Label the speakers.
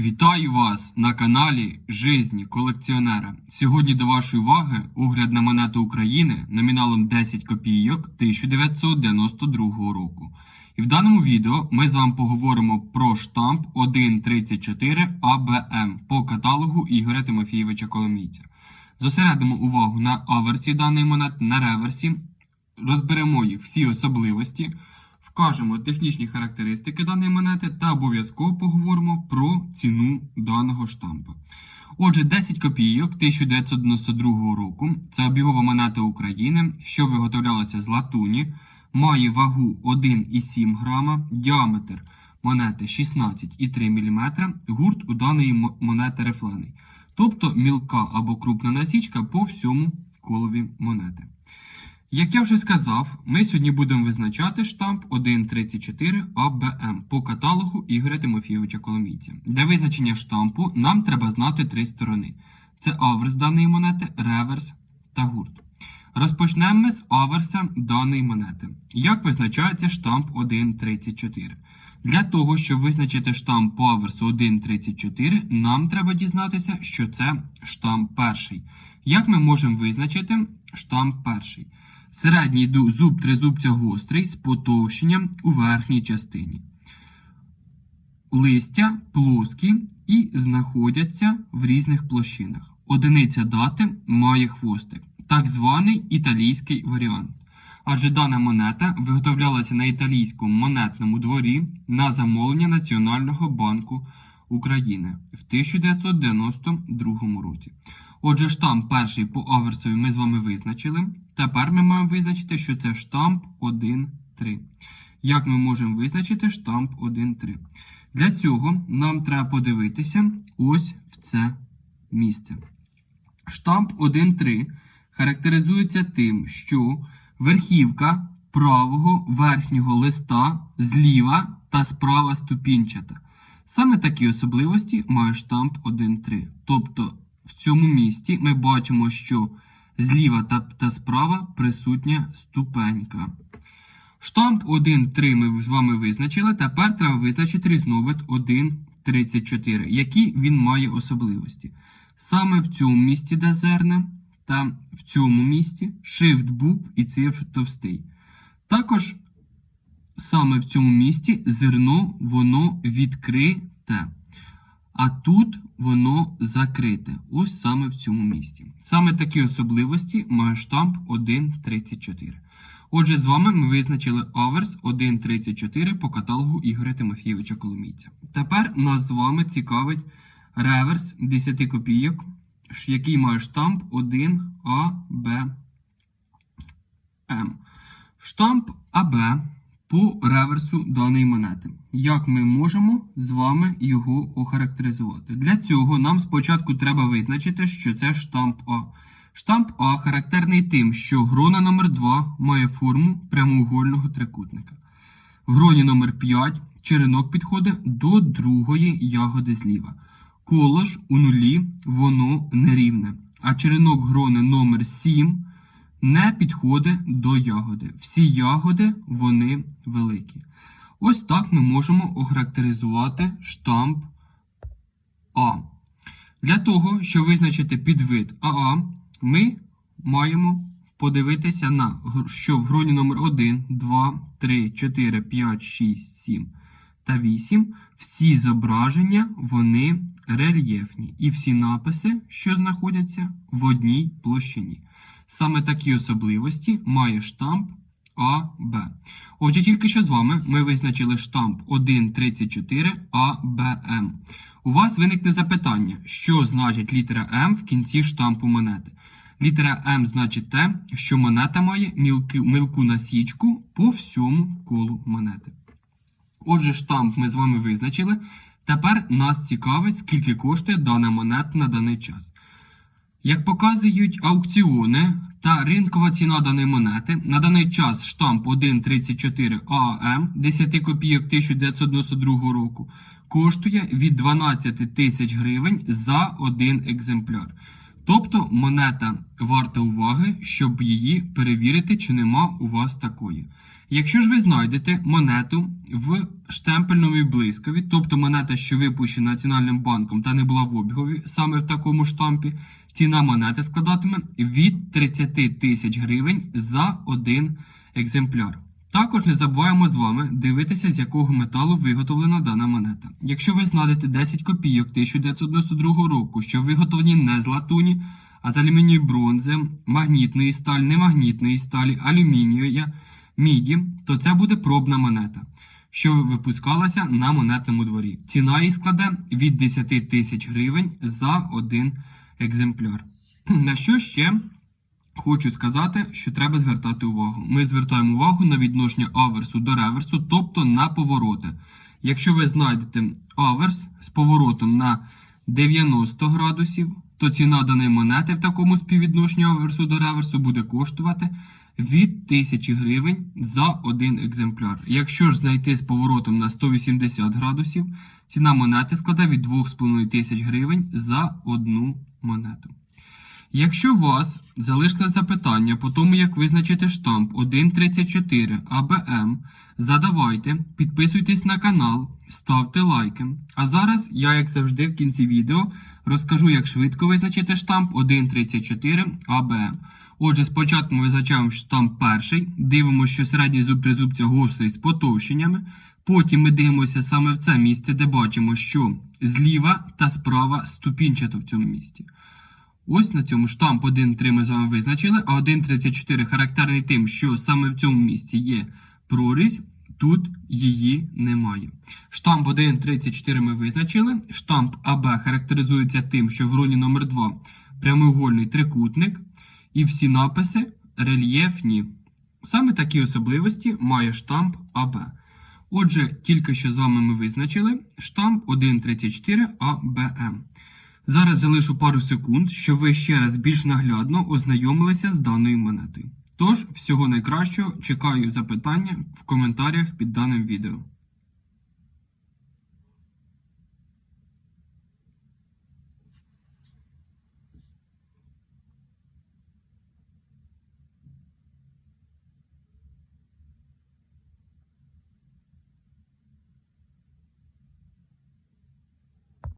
Speaker 1: Вітаю вас на каналі Жизні колекціонера. Сьогодні до вашої уваги огляд на монету України номіналом 10 копійок 1992 року. І в даному відео ми з вами поговоримо про штамп 134 АБМ по каталогу Ігоря Тимофійовича Коломійця. Зосередимо увагу на аверсі даної монети, на реверсі, розберемо їх всі особливості, вкажемо технічні характеристики даної монети та обов'язково поговоримо про ціну даного штампа. Отже, 10 копійок 1992 року це обігова монета України, що виготовлялася з латуні, має вагу 1,7 грама, діаметр монети 16,3 мм, гурт у даної монети рифлений, тобто мілка або крупна насічка по всьому колові монети. Як я вже сказав, ми сьогодні будемо визначати штамп 134 АБМ по каталогу Ігоря Тимофійовича Коломійця. Для визначення штампу нам треба знати три сторони: це аверс даної монети, реверс та гурт. Розпочнемо ми з аверса даної монети. Як визначається штамп 1.34? Для того, щоб визначити штамп по аверсу 1.34, нам треба дізнатися, що це штамп перший. Як ми можемо визначити штамп перший? Середній зуб тризубця гострий з потовщенням у верхній частині. Листя плоскі і знаходяться в різних площинах. Одиниця дати має хвостик, так званий італійський варіант. Адже дана монета виготовлялася на італійському монетному дворі на замовлення Національного банку України в 1992 році. Отже, штамп перший по аверсові ми з вами визначили. Тепер ми маємо визначити, що це штамп 1.3. Як ми можемо визначити штамп 1.3? Для цього нам треба подивитися ось в це місце. Штамп 1.3 характеризується тим, що верхівка правого верхнього листа зліва та справа ступінчата. Саме такі особливості має штамп 1.3. Тобто в цьому місці ми бачимо, що зліва та, та справа присутня ступенька. Штамп 1.3 ми з вами визначили. Тепер треба визначити різновид 1.34. Які він має особливості? Саме в цьому місці де зерна та в цьому місці шрифт букв і цифр товстий. Також саме в цьому місці зерно воно відкрите. А тут воно закрите. Ось саме в цьому місці. Саме такі особливості має штамп 1.34. Отже, з вами ми визначили аверс 1.34 по каталогу Ігоря Тимофійовича Коломійця. Тепер нас з вами цікавить реверс 10 копійок, який має штамп 1АБМ. Штамп АБ по реверсу даної монети. Як ми можемо з вами його охарактеризувати? Для цього нам спочатку треба визначити, що це штамп А. Штамп А характерний тим, що грона номер 2 має форму прямоугольного трикутника. В гроні номер 5 черенок підходить до другої ягоди зліва. Коло ж у нулі воно нерівне, а черенок грони номер 7 не підходить до ягоди. Всі ягоди вони великі. Ось так ми можемо охарактеризувати штамп А. Для того, щоб визначити підвид АА, ми маємо подивитися на, що в гроні номер 1, 2, 3, 4, 5, 6, 7 та 8 всі зображення вони рельєфні і всі написи, що знаходяться в одній площині. Саме такі особливості має штамп АБ. Отже, тільки що з вами ми визначили штамп 134 АБМ. У вас виникне запитання, що значить літера М в кінці штампу монети. Літера М значить те, що монета має мілку насічку по всьому колу монети. Отже, штамп ми з вами визначили. Тепер нас цікавить, скільки коштує дана монета на даний час. Як показують аукціони та ринкова ціна даної монети, на даний час штамп 1.34 ААМ 10 копійок 1992 року коштує від 12 тисяч гривень за один екземпляр. Тобто монета варта уваги, щоб її перевірити, чи нема у вас такої. Якщо ж ви знайдете монету в штемпельновій блискові, тобто монета, що випущена Національним банком та не була в обігові саме в такому штампі, ціна монети складатиме від 30 тисяч гривень за один екземпляр. Також не забуваємо з вами дивитися, з якого металу виготовлена дана монета. Якщо ви знайдете 10 копійок 1992 року, що виготовлені не з латуні, а з алюмінію бронзи, магнітної сталі, немагнітної сталі, алюмінія, міді, то це буде пробна монета, що випускалася на монетному дворі. Ціна її складе від 10 тисяч гривень за один екземпляр. На що ще Хочу сказати, що треба звертати увагу. Ми звертаємо увагу на відношення аверсу до реверсу, тобто на повороти. Якщо ви знайдете аверс з поворотом на 90 градусів, то ціна даної монети в такому співвідношенні аверсу до реверсу буде коштувати від 1000 гривень за один екземпляр. Якщо ж знайти з поворотом на 180 градусів, ціна монети складе від 2500 гривень за одну монету. Якщо у вас залишилось запитання по тому, як визначити штамп 1.34 АБМ, задавайте, підписуйтесь на канал, ставте лайки. А зараз я, як завжди, в кінці відео розкажу, як швидко визначити штамп 1.34 АБМ. Отже, спочатку ми визначаємо штамп перший, дивимося, що середній зуб тризубця гострий з потовщеннями. Потім ми дивимося саме в це місце, де бачимо, що зліва та справа ступінчато в цьому місці. Ось на цьому штамп 1.3 ми з вами визначили, а 1.34 характерний тим, що саме в цьому місці є прорізь, тут її немає. Штамп 1.34 ми визначили. Штамп АБ характеризується тим, що в роні номер 2 прямоугольний трикутник, і всі написи рельєфні. Саме такі особливості має штамп АБ. Отже, тільки що з вами ми визначили штамп 1.34 АБМ. Зараз залишу пару секунд, щоб ви ще раз більш наглядно ознайомилися з даною монетою. Тож, всього найкращого, чекаю запитання в коментарях під даним відео.